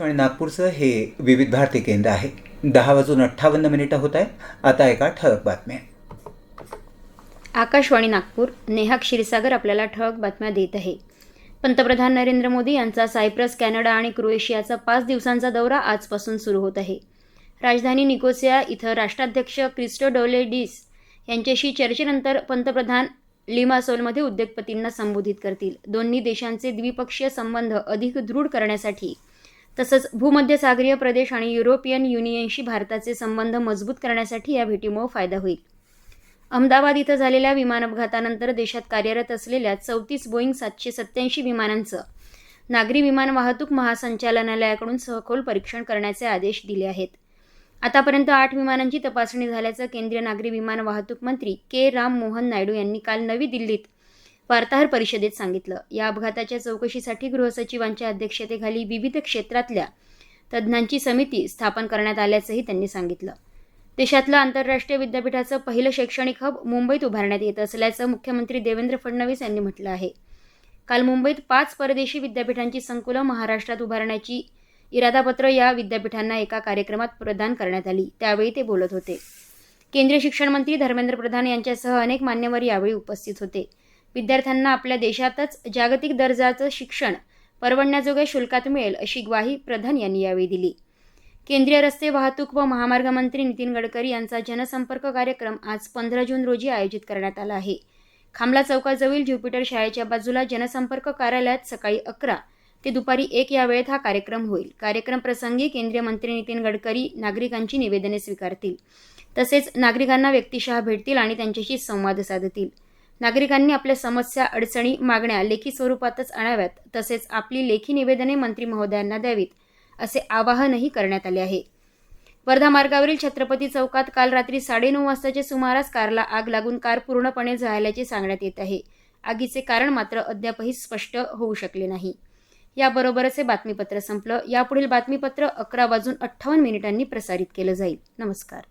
नागपूरचं हे विविध भारती केंद्र आहे. दहा वाजून अठ्ठावन्न मिनिटं होत आहे आता एका ठळक बातम्या. आकाशवाणी नागपूर नेहा क्षीरसागर आपल्याला ठळक बातम्या देत आहे. पंतप्रधान नरेंद्र मोदी यांचा सायप्रस कॅनडा आणि क्रोएशियाचा पाच दिवसांचा दौरा आजपासून सुरू होत आहे. राजधानी निकोसिया इथं राष्ट्राध्यक्ष क्रिस्टोडोलेडिस यांच्याशी चर्चेनंतर पंतप्रधान लिमासोलमध्ये उद्योगपतींना संबोधित करतील. दोन्ही देशांचे द्विपक्षीय संबंध अधिक दृढ करण्यासाठी तसंच भूमध्यसागरीय प्रदेश आणि युरोपियन युनियनशी भारताचे संबंध मजबूत करण्यासाठी या भेटीमुळे फायदा होईल. अहमदाबाद इथं झालेल्या विमान अपघातानंतर देशात कार्यरत असलेल्या चौतीस बोईंग सातशे सत्याऐंशी विमानांचं नागरी विमान वाहतूक महासंचालनालयाकडून सखोल परीक्षण करण्याचे आदेश दिले आहेत. आतापर्यंत आठ विमानांची तपासणी झाल्याचं केंद्रीय नागरी विमान वाहतूक मंत्री के राम मोहन नायडू यांनी काल नवी दिल्लीत वार्ताहर परिषदेत सांगितलं. या अपघाताच्या चौकशीसाठी गृहसचिवांच्या अध्यक्षतेखाली विविध क्षेत्रातल्या तज्ज्ञांची समिती स्थापन करण्यात आल्याचंही त्यांनी सांगितलं. देशातलं आंतरराष्ट्रीय विद्यापीठाचं पहिलं शैक्षणिक हब मुंबईत उभारण्यात येत असल्याचं मुख्यमंत्री देवेंद्र फडणवीस यांनी म्हटलं आहे. काल मुंबईत पाच परदेशी विद्यापीठांची संकुलं महाराष्ट्रात उभारण्याची इरादापत्र या विद्यापीठांना एका कार्यक्रमात प्रदान करण्यात आली. त्यावेळी ते बोलत होते. केंद्रीय शिक्षण मंत्री धर्मेंद्र प्रधान यांच्यासह अनेक मान्यवर यावेळी उपस्थित होते. विद्यार्थ्यांना आपल्या देशातच जागतिक दर्जाचं शिक्षण परवडण्याजोग्या शुल्कात मिळेल अशी ग्वाही प्रधान यांनी यावेळी दिली. केंद्रीय रस्ते वाहतूक व महामार्ग मंत्री नितीन गडकरी यांचा जनसंपर्क कार्यक्रम आज पंधरा जून रोजी आयोजित करण्यात आला आहे. खामला चौकाजवळील ज्युपिटर शाळेच्या बाजूला जनसंपर्क कार्यालयात सकाळी अकरा ते दुपारी एक या वेळेत हा कार्यक्रम होईल. कार्यक्रम प्रसंगी केंद्रीय मंत्री नितीन गडकरी नागरिकांची निवेदने स्वीकारतील. तसेच नागरिकांना व्यक्तिशः भेटतील आणि त्यांच्याशी संवाद साधतील. नागरिकांनी आपल्या समस्या अडचणी मागण्या लेखी स्वरूपातच आणाव्यात तसेच आपली लेखी निवेदने मंत्री महोदयांना द्यावीत असे आवाहनही करण्यात आले आहे. वर्धा मार्गावरील छत्रपती चौकात काल रात्री साडेनऊ वाजताच्या सुमारास कारला आग लागून कार पूर्णपणे जळाल्याचे सांगण्यात येत आहे. आगीचे कारण मात्र अद्यापही स्पष्ट होऊ शकले नाही. याबरोबरच हे बातमीपत्र संपलं. यापुढील बातमीपत्र अकरा वाजून अठ्ठावन्न मिनिटांनी प्रसारित केलं जाईल. नमस्कार.